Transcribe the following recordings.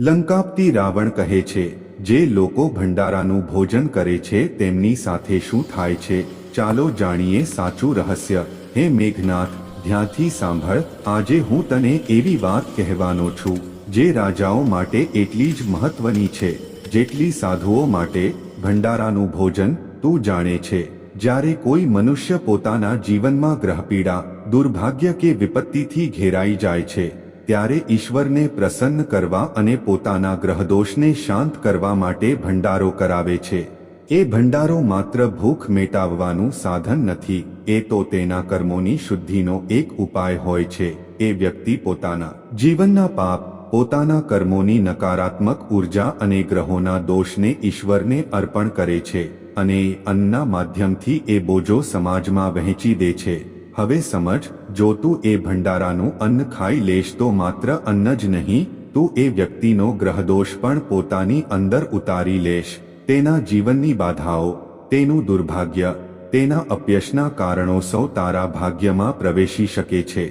લંકાપતિ રાવણ કહે છે, જે લોકો ભંડારાનું ભોજન કરે છે, તેમની સાથે શું થાય છે? ચાલો જાણીએ સાચું રહસ્ય. હે મેઘનાથ, ધ્યાનથી સાંભળ, આજે હું તને એવી વાત કહેવાનો છું, જે રાજાઓ માટે એટલી જ મહત્વની છે, જેટલી સાધુઓ માટે ભંડારાનું ભોજન તું જાણે છે. જ્યારે કોઈ મનુષ્ય પોતાના જીવનમાં ગ્રહપીડા, દુર્ભાગ્ય કે વિપત્તિથી ઘેરાઈ જાય છે ત્યારે ઈશ્વરને પ્રસન્ન કરવા અને પોતાના ગ્રહદોષને શાંત કરવા માટે ભંડારો કરાવે છે. એ ભંડારો માત્ર ભૂખ મેટાવવાનું સાધન નથી, એ તો તેના કર્મોની શુદ્ધિનો એક ઉપાય હોય છે. એ વ્યક્તિ પોતાના જીવનના પાપ, પોતાના કર્મોની નકારાત્મક ઊર્જા અને ગ્રહોના દોષને ઈશ્વરને અર્પણ કરે છે અને અન્નના માધ્યમથી એ બોજો સમાજમાં વહેંચી દે છે. હવે સમજ જો તું એ ભંડારાનું અન્ન ખાઈ લેશ તો માત્ર અન્ન જ નહીં, તું એ વ્યક્તિનો ગ્રહદોષ પણ પોતાની અંદર ઉતારી લેશ. તેના જીવનની બાધાઓ, તેનું દુર્ભાગ્ય, તેના અપયશના કારણો સૌ તારા ભાગ્યમાં પ્રવેશી શકે છે.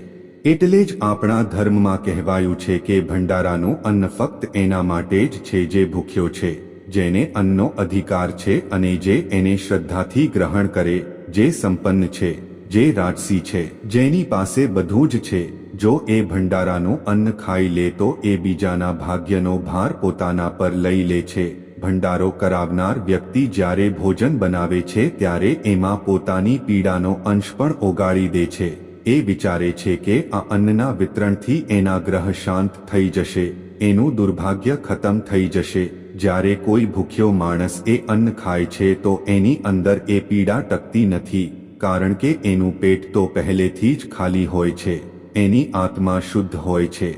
એટલે જ આપણા ધર્મમાં કહેવાયું છે કે ભંડારાનું અન્ન ફક્ત એના માટે જ છે જે ભૂખ્યો છે, જેને અન્નનો અધિકાર છે અને જે એને શ્રદ્ધાથી ગ્રહણ કરે, જે સંપન્ન છે. જે રાજસી છે, જેની પાસે બધું જ છે, જો એ ભંડારાનું અન્ન ખાઈ લે તો એ બીજાના ભાગ્યનો ભાર પોતાના પર લઈ લે છે. ભંડારો કરાવનાર વ્યક્તિ જ્યારે ભોજન બનાવે છે ત્યારે એમાં પોતાની પીડાનો અંશ પણ ઓગાળી દે છે. એ વિચારે છે કે આ અન્નના વિતરણથી એના ગ્રહ શાંત થઈ જશે, એનું દુર્ભાગ્ય ખતમ થઈ જશે. જ્યારે કોઈ ભૂખ્યો માણસ એ અન્ન ખાય છે તો એની અંદર એ પીડા ટકતી નથી. કારણ કે એનું પેટ તો પહેલેથી જ ખાલી હોય છે, એની આત્મા શુદ્ધ હોય છે.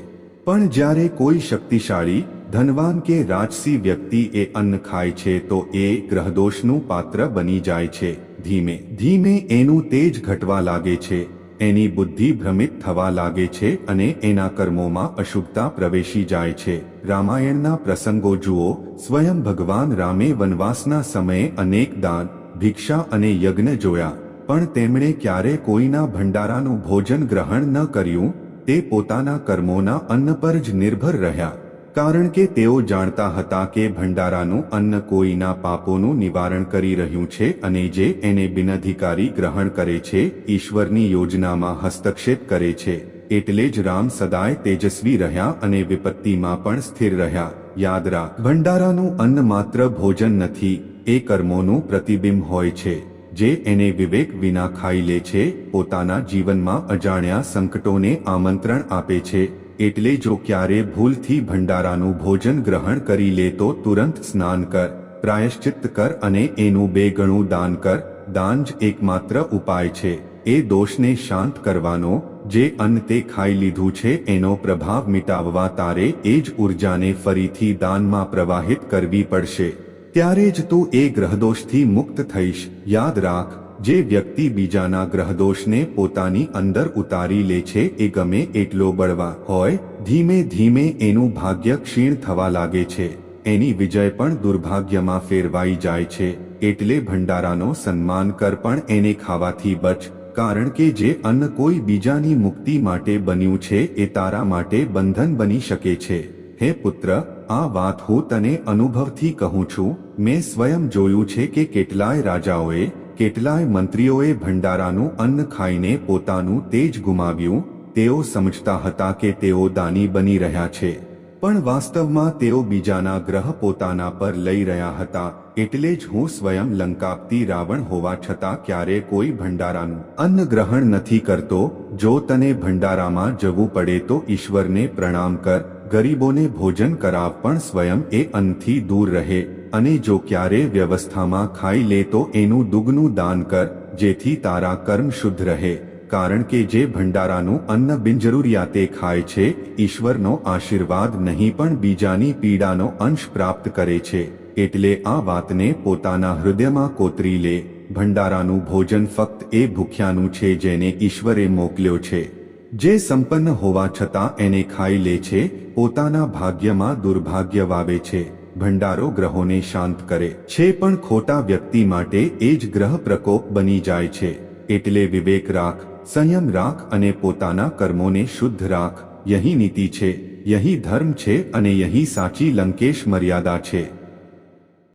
પણ જ્યારે કોઈ શક્તિશાળી, ધનવાન કે રાજસી વ્યક્તિ એ અન્ન ખાય છે તો એ ગ્રહદોષનું પાત્ર બની જાય છે. ધીમે ધીમે એનું તેજ ઘટવા લાગે છે, એની બુદ્ધિ ભ્રમિત થવા લાગે છે અને એના કર્મોમાં અશુભતા પ્રવેશી જાય છે. રામાયણના પ્રસંગો જુઓ, સ્વયં ભગવાન રામે વનવાસના સમયે અનેક દાન, ભિક્ષા અને યજ્ઞ જોયા. પણ તેમણે ક્યારે કોઈના ભંડારાનું ભોજન ગ્રહણ ન કર્યું, તે પોતાના કર્મોના અન્ન પર જ નિર્ભર રહ્યા. કારણ કે તેઓ જાણતા હતા કે ભંડારાનું અન્ન કોઈના પાપોનું નિવારણ કરી રહ્યું છે અને જે એને બિનઅધિકારી ગ્રહણ કરે છે, ઈશ્વરની યોજનામાં હસ્તક્ષેપ કરે છે. એટલે જ રામ સદાય તેજસ્વી રહ્યા અને વિપત્તિમાં પણ સ્થિર રહ્યા. યાદ રાખ, ભંડારાનું અન્ન માત્ર ભોજન નથી, એ કર્મોનું પ્રતિબિંબ હોય છે. જે એને વિવેક વિના ખાઈ લે છે, પોતાના જીવનમાં અજાણ્યા સંકટોને આમંત્રણ આપે છે, એટલે જો ક્યારે ભૂલથી ભંડારાનું ભોજન ગ્રહણ કરી લે તો તુરંત સ્નાન કર પ્રાયશ્ચિત કર અને એનું બે ગણું દાન કર, દાન જ એકમાત્ર ઉપાય છે, એ દોષને શાંત કરવાનો, જે અન્ન તે ખાઈ લીધું છે એનો પ્રભાવ મિટાવવા તારે એ જ ઉર્જાને ફરીથી દાનમાં પ્રવાહિત કરવી પડશે. ત્યારે જ તું એ ગ્રહદોષથી મુક્ત થઈશ. યાદ રાખ, જે વ્યક્તિ બીજાના ગ્રહદોષને પોતાની અંદર ઉતારી લે છે એ ગમે એટલો બળવા હોય, ધીમે ધીમે એનું ભાગ્ય ક્ષીણ થવા લાગે છે. એની વિજય પણ દુર્ભાગ્યમાં ફેરવાઈ જાય છે. એટલે ભંડારાનો સન્માન કર પણ એને ખાવાથી બચ, કારણ કે જે અન્ન કોઈ બીજાની મુક્તિ માટે બન્યું છે એ તારા માટે બંધન બની શકે છે. હે પુત્ર આ વાત હું તને અનુભવથી કહું છું. મેં સ્વયં જોયું છે કે કેટલાય રાજાઓએ, કેટલાય મંત્રીઓએ ભંડારાનું અન્ન ખાઈને પોતાનું તેજ ગુમાવ્યું. તેઓ સમજતા હતા કે તેઓ દાની બની રહ્યા છે. પણ વાસ્તવમાં તેઓ બીજાના ગ્રહ પોતાના પર લઈ રહ્યા હતા. એટલે જ હું સ્વયં લંકાપતી રાવણ હોવા છતાં ક્યારે કોઈ ભંડારાનું અન્ન ગ્રહણ નથી કરતો. જો તને ભંડારામાં જવું પડે તો ઈશ્વરને પ્રણામ કર. ગરીબોને ભોજન કરાવ પણ સ્વયં એ અન્નથી દૂર રહે. અને જો ક્યારે વ્યવસ્થામાં ખાઈ લે તો એનું દુગનું દાન કર, જેથી તારા કર્મ શુદ્ધ રહે. કારણ કે જે ભંડારાનું અન્ન બિનજરૂરિયાતે ખાય છે, ઈશ્વરનો આશીર્વાદ નહીં પણ બીજાની પીડાનો અંશ પ્રાપ્ત કરે છે. એટલે આ વાતને પોતાના હૃદયમાં કોતરી લે. ભંડારાનું ભોજન ફક્ત એ ભૂખ્યાનું છે જેને ઈશ્વરે મોકલ્યો છે. જે સંપન્ન હોવા છતાં એને ખાઈ લે છે, પોતાના ભાગ્યમાં દુર્ભાગ્ય વાવે છે, ભંડારો ગ્રહોને શાંત કરે છે પણ ખોટા વ્યક્તિ માટે એ જ ગ્રહ પ્રકોપ બની જાય છે. એટલે વિવેક રાખ, સંયમ રાખ અને પોતાના કર્મોને શુદ્ધ રાખ. યહી નીતિ છે, યહી ધર્મ છે અને યહી સાચી લંકેશ મર્યાદા છે.